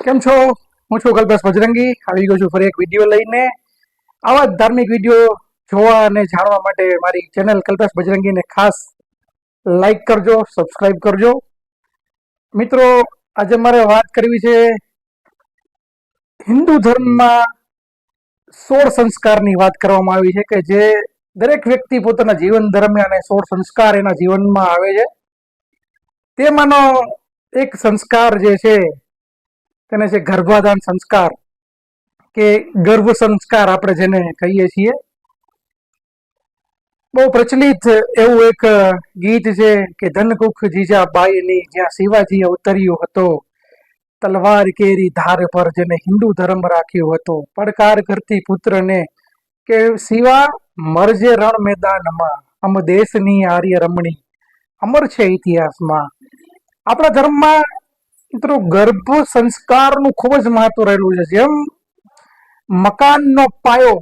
કેમ છો? હું છું કલ્પેશ બજરંગી. આવી ગયો છું ફરી એક વીડિયો લઈને. આવા જ ધાર્મિક વીડિયો જોવા અને જાણવા માટે મારી ચેનલ કલ્પેશ બજરંગીને ખાસ લાઈક કરજો સબસ્ક્રાઈબ કરજો. મિત્રો, આજે મારે વાત કરવી છે હિન્દુ ધર્મમાં સોળ સંસ્કારની વાત કરવામાં આવી છે કે જે દરેક વ્યક્તિ પોતાના જીવન દરમિયાન સોળ સંસ્કાર એના જીવનમાં આવે છે. તેમાંનો એક સંસ્કાર જે છે, તેને છે ગર્ભાધાન સંસ્કાર કે ગર્ભ સંસ્કાર આપણે જેને કહીએ છીએ. બહુ પ્રચલિત એવું એક ગીત છે કે ધનકુખ જીજાબાઈની જ્યાં શિવાજી અવતર્યો હતો, તલવાર કેરી ધાર પર જેને હિન્દુ ધર્મ રાખ્યો હતો. પડકાર કરતી પુત્રને કે શિવા, મરજે રણ મેદાનમાં અમ દેશની આર્ય રમણી, અમર છે ઇતિહાસમાં આપણા ધર્મમાં મિત્રો ગર્ભ સંસ્કારનું ખૂબ જ મહત્વ રહેલું છે. જેમ મકાનનો પાયો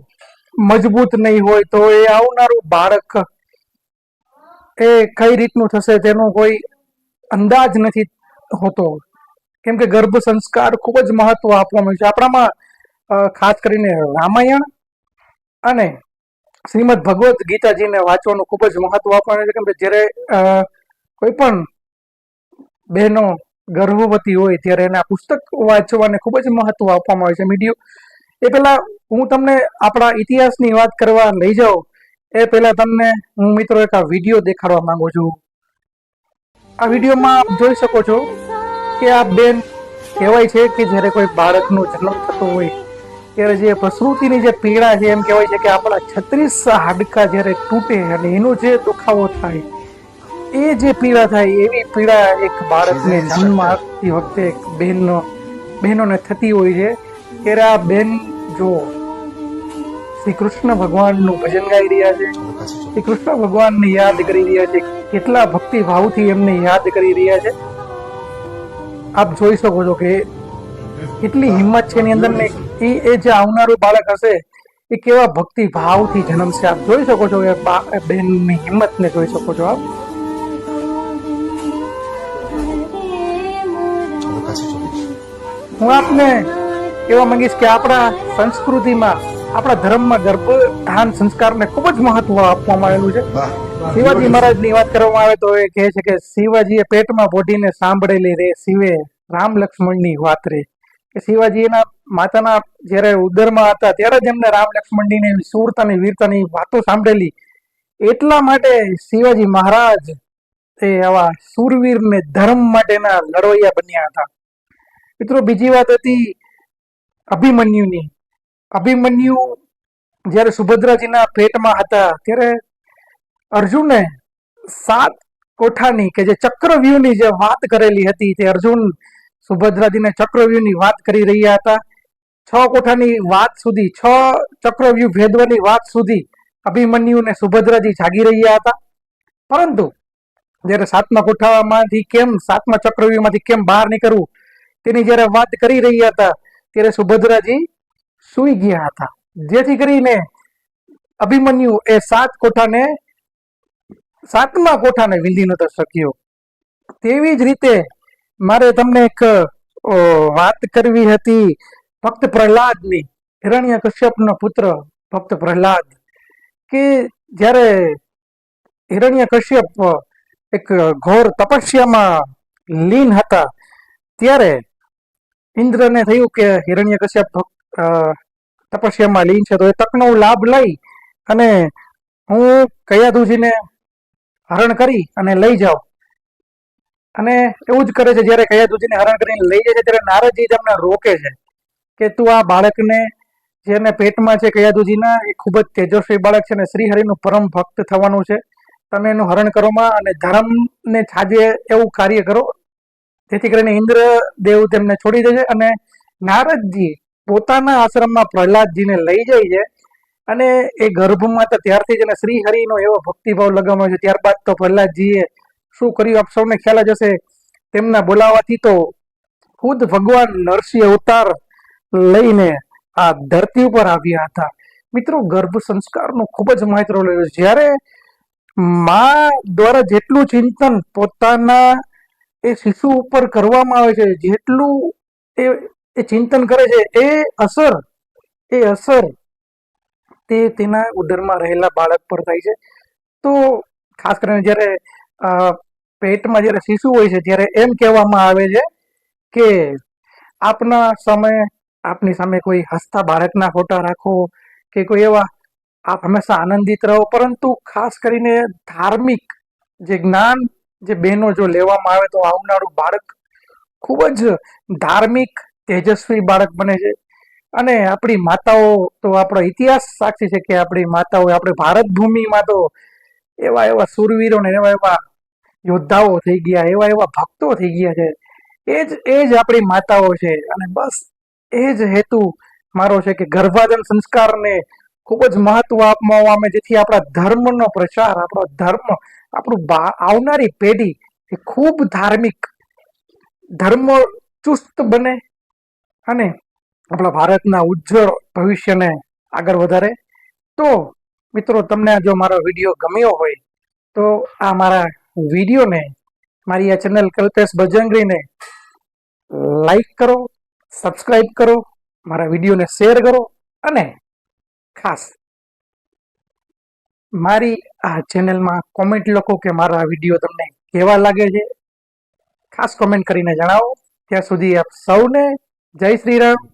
મજબૂત નહીં હોય તો એ આવનારું બાળક એ કઈ રીતનું થશે તેનો કોઈ અંદાજ નથી હોતો. કેમ કે ગર્ભ સંસ્કાર ખૂબ જ મહત્વ આપવામાં આવ્યું છે. આપણામાં ખાસ કરીને રામાયણ અને શ્રીમદ ભગવદ્ ગીતાજીને વાંચવાનું ખૂબ જ મહત્વ આપવાનું છે. કેમ કે જ્યારે કોઈ પણ બહેનો ગર્ભવતી હોય ત્યારે એના પુસ્તક વાંચવાને ખૂબ જ મહત્વ આપવામાં આવે છે. મીડિયો એ પહેલા હું તમને આપણા ઇતિહાસની વાત કરવા લઈ જાઉં, એ પહેલા તમને હું મિત્રો એક આ વીડિયો દેખાડવા માંગુ છું. આ વિડીયોમાં જોઈ શકો છો કે આ બેન કહેવાય છે કે જ્યારે કોઈ બાળકનો જન્મ થતો હોય, ત્યારે જે પ્રસૃતિની જે પીડા છે એમ કહેવાય છે કે આપણા છત્રીસ હાડકા જ્યારે તૂટે અને એનો જે દુખાવો થાય એ જે પીડા થાય એવી પીડા એક બાળકને જન્મ આપતી વખતે એક બહેનનો બહેનોને થતી હોય છે. ત્યારે આ બહેન જો શ્રી કૃષ્ણ ભગવાનનું ભજન ગાઈ રહ્યા છે શ્રી કૃષ્ણ ભગવાનને યાદ કરી રહ્યા છે કેટલા ભક્તિ ભાવથી એમને યાદ કરી રહ્યા છે. આપ જોઈ શકો છો કે કેટલી હિંમત છે એની અંદર ને એ એ જે આવનારું બાળક હશે એ કેવા ભક્તિ ભાવથી જન્મશે. આપ જોઈ શકો છો એ બહેનની હિંમતને જોઈ શકો છો આપ. હું આપને કહેવા માંગીશ કે આપણા સંસ્કૃતિમાં આપણા ધર્મમાં ગર્ભધાન સંસ્કારને ખૂબ જ મહત્વ આપવામાં આવેલું છે. શિવાજી મહારાજની વાત કરવામાં આવે તો એ કહે છે કે શિવાજીએ પેટમાં પોઢીને સાંભળેલી રે શિવે રામ લક્ષ્મણની વાત રે. કે શિવાજી એના માતાના જ્યારે ઉદરમાં હતા ત્યારે જ એમને રામ લક્ષ્મણની એવી શૂરતાની વીરતાની વાતો સાંભળેલી. એટલા માટે શિવાજી મહારાજ એ આવા સુરવીરને ને ધર્મ માટેના લડવૈયા બન્યા હતા. મિત્રો, બીજી વાત હતી અભિમન્યુની. અભિમન્યુ જ્યારે સુભદ્રાજીના પેટમાં હતા, ત્યારે અર્જુને સાત કોઠાની કે જે ચક્રવ્યૂહની જે વાત કરેલી હતી, તે અર્જુન સુભદ્રાજીને ચક્રવ્યૂહની વાત કરી રહ્યા હતા. છ કોઠાની વાત સુધી, છ ચક્રવ્યૂહ ભેદવાની વાત સુધી અભિમન્યુને સુભદ્રાજી જાગી રહ્યા હતા. પરંતુ જ્યારે સાતમા કોઠામાંથી કેમ, સાતમા ચક્રવ્યૂહમાંથી કેમ બહાર નીકળવું તેની જ્યારે વાત કરી રહ્યા હતા, ત્યારે સુભદ્રાજી સૂઈ ગયા હતા. જેથી કરીને અભિમન્યુ એ સાત કોઠાને, સાતમા કોઠાને વિંધી નતો શક્યો. તેવી જ રીતે મારે તમને એક વાત કરવી હતી ભક્ત પ્રહલાદની, હિરણ્ય કશ્યપનો પુત્ર ભક્ત પ્રહલાદ, કે જ્યારે હિરણ્ય કશ્યપ એક ઘોર તપસ્યામાં લીન હતા, ત્યારે ઇન્દ્રને થયું કે હિરણ્ય કશ્યપ તપસ્યામાં લીન છે, તો એ તકનો લાભ લઈ અને હું કયાધુજીને હરણ કરી અને લઈ જાઉં. અને એવું જ કરે છે, જ્યારે કયાધુજીને હરણ કરીને લઈ જાય છે, ત્યારે નારદજી તેમને રોકે છે કે તું આ બાળકને જેને પેટમાં છે કયાધુજીના, એ ખૂબ જ તેજસ્વી બાળક છે અને શ્રીહરિનું પરમ ભક્ત થવાનું છે. તમે એનું હરણ કરોમાં અને ધર્મને છાજે એવું કાર્ય કરો જેથી કરીને ઇન્દ્ર દેવ તેમને છોડી દે છે અને નારદજી પોતાના આશ્રમમાં પ્રહલાદજીને લઈ જાય છે. અને એ ગર્ભમાં તો ત્યારથી જ એને શ્રી હરિનો એવો ભક્તિભાવ લગાવ્યો છે. ત્યારબાદ તો પ્રહલાદજીએ શું કર્યું? આપ સૌને ખ્યાલ જ હશે, તેમના બોલાવાથી તો ખુદ ભગવાન નરસિંહ અવતાર લઈને આ ધરતી ઉપર આવ્યા હતા. મિત્રો, ગર્ભ સંસ્કારનું ખૂબ જ મહત્વ રહ્યું જ્યારે મા દ્વારા જેટલું ચિંતન પોતાના એ શિશુ ઉપર કરવામાં આવે છે, જેટલું એ એ ચિંતન કરે છે, એ અસર એ અસર તે તેના ઉદરમાં રહેલા બાળક પર થાય છે. તો ખાસ કરીને જ્યારે પેટમાં જ્યારે શિશુ હોય છે, ત્યારે એમ કહેવામાં આવે છે કે આપના સમય આપની સામે કોઈ હસતા બાળકના ફોટા રાખો કે કોઈ એવા, આપ હંમેશા આનંદિત રહો. પરંતુ ખાસ કરીને ધાર્મિક જે જ્ઞાન જે બહેનો જો લેવામાં આવે તો આવનારું બાળક ખૂબ જ ધાર્મિક, તેજસ્વી બાળક બને છે. અને આપણી માતાઓ તો આપણો ઇતિહાસ સાક્ષી છે કે આપણી માતાઓ આપણે ભારત ભૂમિમાં તો એવા એવા સુરવીરો ને એવા એવા યોદ્ધાઓ થઈ ગયા, એવા એવા ભક્તો થઈ ગયા છે. એ જ એ જ આપણી માતાઓ છે. અને બસ એ જ હેતુ મારો છે કે ગર્ભાજન સંસ્કારને ખૂબ જ મહત્વ આપવામાં આવે, જેથી આપણા ધર્મનો પ્રચાર, આપણો ધર્મ આપણું આવનારી પેઢી એ ખૂબ ધાર્મિક ધર્મ ચુસ્ત બને અને આપણા ભારતના ઉજ્જવળ ભવિષ્યને આગળ વધારે. તો મિત્રો, તમને જો મારો વીડિયો ગમ્યો હોય, તો આ મારા વિડીયોને, મારી આ ચેનલ કલ્પેશ બજંગરીને લાઈક કરો સબસ્ક્રાઈબ કરો, મારા વિડીયોને શેર કરો અને ખાસ મારી આ ચેનલમાં કોમેન્ટ લખો કે મારા વીડિયો તમને કેવા લાગે છે. ખાસ કોમેન્ટ કરીને જણાવો. ત્યાં સુધી આપ સૌને જય શ્રી રામ.